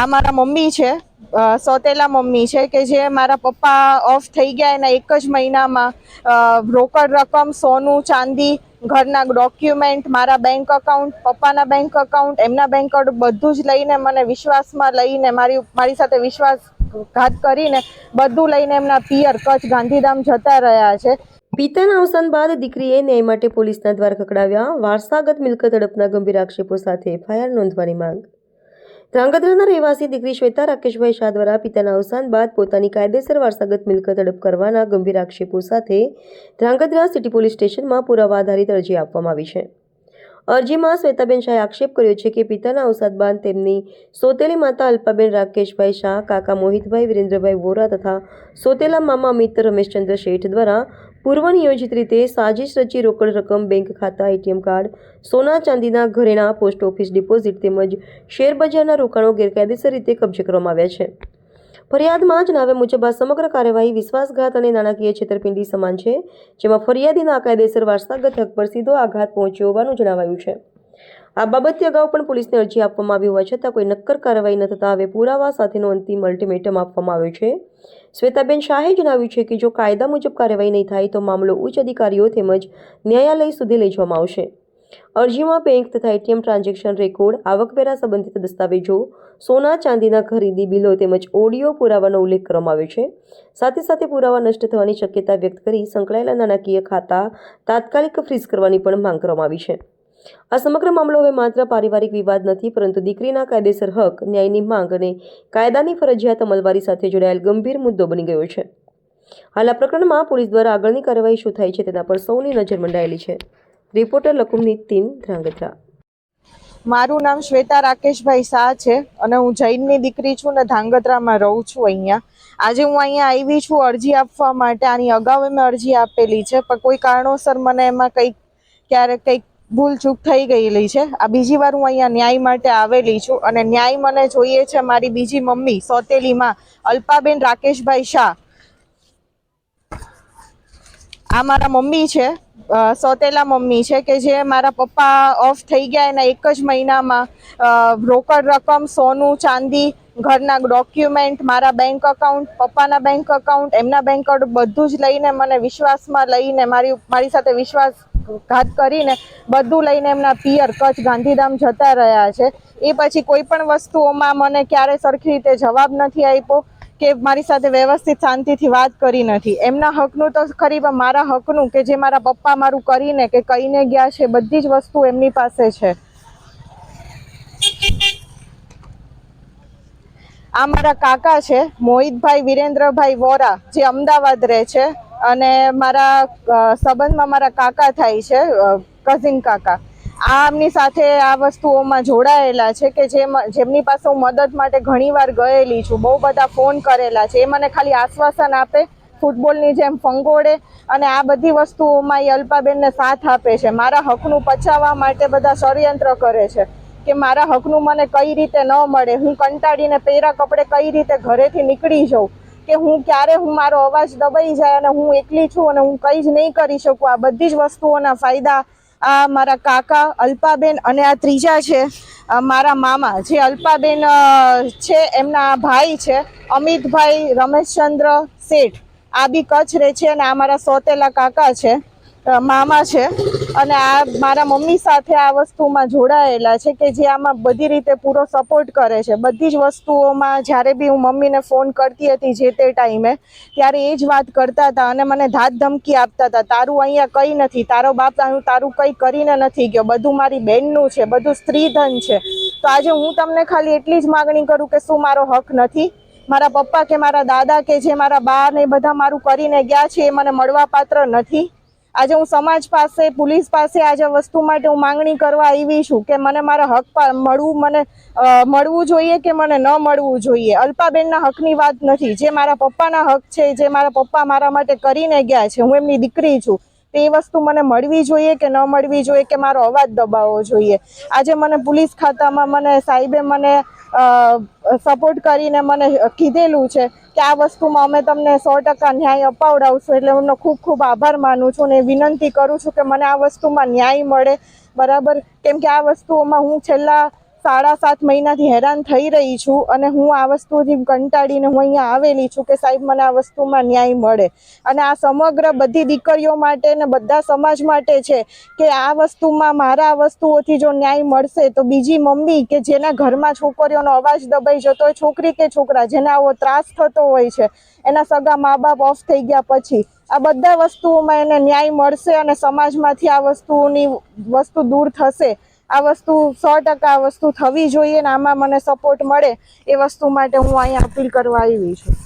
આ મારા મમ્મી છે. સોતેલા મમ્મી છે કે જે મારા પપ્પા ઓફ થઈ ગયા એના એક જ મહિનામાં. રોકડ રકમ, સોનું, ચાંદી, ઘરના ડોક્યુમેન્ટ, મારા બેંક અકાઉન્ટ, પપ્પાના બેંક અકાઉન્ટ, એમના બેંક અકાઉન્ટ બધું જ લઈને મને વિશ્વાસમાં લઈને મારી મારી સાથે વિશ્વાસઘાત કરીને બધું લઈને એમના પિયર કચ્છ ગાંધીધામ જતા રહ્યા છે. પિતાના અવસાન બાદ દીકરીએ ન્યાય માટે પોલીસના દ્વાર ખકડાવ્યા વારસાગત મિલકત હડપના ગંભીર આક્ષેપો સાથે એફઆઈઆર નોંધવાની માંગ. ધ્રાંગધ્રાના રહેવાસી દીકરી શ્વેતા, રાકેશભાઈ શાહ દ્વારા પિતાના અવસાન બાદ પોતાની કાયદેસર વારસાગત મિલકત હડપ કરવાના ગંભીર આક્ષેપો સાથે ધ્રાંગધ્રા સિટી પોલીસ સ્ટેશનમાં પુરાવા આધારિત અરજી આપવામાં આવી છે. અરજીમાં શ્વેતાબેન શાહે આક્ષેપ કર્યો છે કે પિતાના અવસાદ બાદ તેમની સોતેલી માતા અલ્પાબેન રાકેશભાઈ શાહ, કાકા મોહિતભાઈ, વિરેન્દ્રભાઈ વોરા તથા સોતેલા મામા અમિત રમેશચંદ્ર શેઠ દ્વારા પૂર્વ નિયોજિત રીતે સાજિશ રચી રોકડ રકમ બેંક ખાતા, એટીએમ કાર્ડ, સોના ચાંદીના ઘરેણા, પોસ્ટ ઓફિસ ડિપોઝિટ તેમજ શેરબજારના રોકાણો ગેરકાયદેસર રીતે કબજે કરવામાં આવ્યા છે. ફરિયાદમાં જણાવ્યા મુજબ આ સમગ્ર કાર્યવાહી વિશ્વાસઘાત અને નાણાકીય છેતરપિંડી સમાન છે, જેમાં ફરિયાદીના કાયદેસર વારસાગત હક પર સીધો આઘાત પહોંચ્યો હોવાનું જણાવાયું છે. આ બાબતે અગાઉ પણ પોલીસને અરજી આપવામાં આવી હોવા છતાં કોઈ નક્કર કાર્યવાહી ન થતાં હવે પુરાવા સાથેનો અંતિમ અલ્ટિમેટમ આપવામાં આવ્યો છે. શ્વેતાબેન શાહે જણાવ્યું છે કે જો કાયદા મુજબ કાર્યવાહી નહીં થાય તો મામલો ઉચ્ચ અધિકારીઓ તેમજ ન્યાયાલય સુધી લઈ જવામાં આવશે. અરજીમાં બેંક તથા એટીએમ ટ્રાન્ઝેક્શન રેકોર્ડ, આવકવેરા સંબંધિત દસ્તાવેજો, સોના ચાંદીના ખરીદી બિલો તેમજ ઓડિયો પુરાવાનો ઉલ્લેખ કરવામાં આવ્યો છે. સાથે સાથે પુરાવા નષ્ટ થવાની શક્યતા વ્યક્ત કરી સંકળાયેલા નાણાકીય ખાતા તાત્કાલિક ફ્રીઝ કરવાની પણ માંગ કરવામાં આવી છે. આ સમગ્ર મામલો હવે માત્ર પારિવારિક વિવાદ નથી, પરંતુ દીકરીના કાયદેસર હક, ન્યાયની માંગ અને કાયદાની ફરજિયાત અમલવારી સાથે જોડાયેલ ગંભીર મુદ્દો બની ગયો છે. હાલ આ પ્રકરણમાં પોલીસ દ્વારા આગળની કાર્યવાહી શું થાય છે તેના પર સૌની નજર મંડાયેલી છે. રિપોર્ટર લકુમની તીન ધ્રાંગધ્રા. મારું નામ શ્વેતા રાકેશભાઈ શાહ છે અને હું જૈનની દીકરી છું ને ધાંગધ્રામાં રહું છું અહીંયા. આજે હું અહીંયા આવી છું અરજી આપવા માટે. આની અગાઉ મેં અરજી આપેલી છે, પણ કોઈ કારણોસર મને એમાં કંઈક ક્યારેક કંઈક ભૂલ ચૂક થઈ ગયેલી છે. આ બીજી વાર હું અહીંયા ન્યાય માટે આવેલી છું અને ન્યાય મને જોઈએ છે મારી બીજી મમ્મી સોતેલીમાં, અલ્પાબેન રાકેશભાઈ શાહ. આ મારા મમ્મી છે. સોતેલા મમ્મી છે કે જે મારા પપ્પા ઓફ થઈ ગયા એના એક જ મહિનામાં રોકડ રકમ, સોનું, ચાંદી, ઘરના ડોક્યુમેન્ટ, મારા બેંક અકાઉન્ટ, પપ્પાના બેંક અકાઉન્ટ, એમના બેંક બધું જ લઈને મને વિશ્વાસમાં લઈને મારી મારી સાથે વિશ્વાસઘાત કરીને બધું લઈને એમના પિયર કચ્છ ગાંધીધામ જતા રહ્યા છે. એ પછી કોઈ પણ વસ્તુઓમાં મને ક્યારે સરખી રીતે જવાબ નથી આપ્યો. કે મારી સાથે વ્યવસ્થિત શાંતિથી વાત કરી નથી. એમના હકનું તો ખરી, પણ મારા હકનું કે જે મારા પપ્પા મારું કરીને કે કહીને ગયા છે, બધી જ વસ્તુ એમની પાસે છે. આ મારા કાકા છે, મોહિતભાઈ વિરેન્દ્રભાઈ વોરા, જે અમદાવાદ રહે છે. અને મારા સંબંધમાં મારા કાકા થાય છે કઝિન કાકા. આ એમની સાથે આ વસ્તુઓમાં જોડાયેલા છે કે જે જેમની પાસે હું મદદ માટે ઘણીવાર ગયેલી છું, બહુ બધા ફોન કરેલા છે. એ મને ખાલી આશ્વાસન આપે ફૂટબોલની જેમ ફંગોળે અને આ બધી વસ્તુઓમાં એ અલ્પાબેનને સાથ આપે છે. મારા હકનું પચાવવા માટે બધા ષડયંત્ર કરે છે કે મારા હકનું મને કઈ રીતે ન મળે. હું કંટાળીને પહેરા કપડે કઈ રીતે ઘરેથી નીકળી જાઉં? કે હું ક્યારે હું મારો અવાજ દબાઈ જાય અને હું એકલી છું અને હું કંઈ જ નહીં કરી શકું? આ બધી જ વસ્તુઓના ફાયદા આ મારા કાકા અલ્પાબેન અને આ ત્રીજા છે મારા મામા. જે અલ્પાબેન છે, એમના ભાઈ છે, અમિતભાઈ રમેશચંદ્ર શેઠ. આ બી કચ્છ રહે છે અને આ મારા સોતેલા કાકા છે. મામા છે. અને આ મારા મમ્મી સાથે આ વસ્તુમાં જોડાયેલા છે કે જે આમાં બધી રીતે પૂરો સપોર્ટ કરે છે. બધી જ વસ્તુઓમાં જ્યારે બી હું મમ્મીને ફોન કરતી હતી જે તે ટાઈમે, ત્યારે એ જ વાત કરતા હતા અને મને ધાત ધમકી આપતા હતા. તારું અહીંયા કંઈ નથી, તારો બાપ તારું તારું કંઈ કરીને નથી ગયો. બધું મારી બહેનનું છે, બધું સ્ત્રીધન છે. તો આજે હું તમને ખાલી એટલી જ માગણી કરું કે શું મારો હક નથી? મારા પપ્પા કે મારા દાદા કે જે મારા બા ને બધા મારું કરીને ગયા છે એ મને મળવા પાત્ર નથી? આજે હું સમાજ પાસે, પોલીસ પાસે આજે વસ્તુ માટે હું માંગણી કરવા આવી છું કે મને મારા હક મળવું, મને મળવું જોઈએ કે મને ન મળવું જોઈએ? અલ્પાબેનના હકની વાત નથી. જે મારા પપ્પાના હક છે, જે મારા પપ્પા મારા માટે કરીને ગયા છે, હું એમની દીકરી છું, તો વસ્તુ મને મળવી જોઈએ કે ન મળવી જોઈએ કે મારો અવાજ દબાવવો જોઈએ? આજે મને પોલીસ ખાતામાં મને સાહેબે મને સપોર્ટ કરીને મને કીધેલું છે કે આ વસ્તુમાં અમે તમને સો ટકા ન્યાય અપાવડાવશું એટલે હું એમનો ખૂબ ખૂબ આભાર માનું છું અને વિનંતી કરું છું કે મને આ વસ્તુમાં ન્યાય મળે. બરાબર? કેમ કે આ વસ્તુઓમાં હું છેલ્લા સાડા સાત મહિનાથી હેરાન થઈ રહી છું અને હું આ વસ્તુથી કંટાળીને હું અહીંયા આવેલી છું કે સાહેબ, મને આ વસ્તુમાં ન્યાય મળે. અને આ સમગ્ર બધી દીકરીઓ માટે ને બધા સમાજ માટે છે કે આ વસ્તુમાં મારા વસ્તુઓથી જો ન્યાય મળશે તો બીજી મમ્મી કે જેના ઘરમાં છોકરીઓનો અવાજ દબાઈ જતો હોય, છોકરી કે છોકરા, જેને આવો ત્રાસ થતો હોય છે, એના સગા મા બાપ ઓફ થઈ ગયા પછી, આ બધા વસ્તુઓમાં એને ન્યાય મળશે અને સમાજમાંથી આ વસ્તુઓની વસ્તુ દૂર થશે. આ વસ્તુ સો ટકા આ વસ્તુ થવી જોઈએ ને આમાં મને સપોર્ટ મળે એ વસ્તુ માટે હું અહીંયા અપીલ કરવા આવી છું.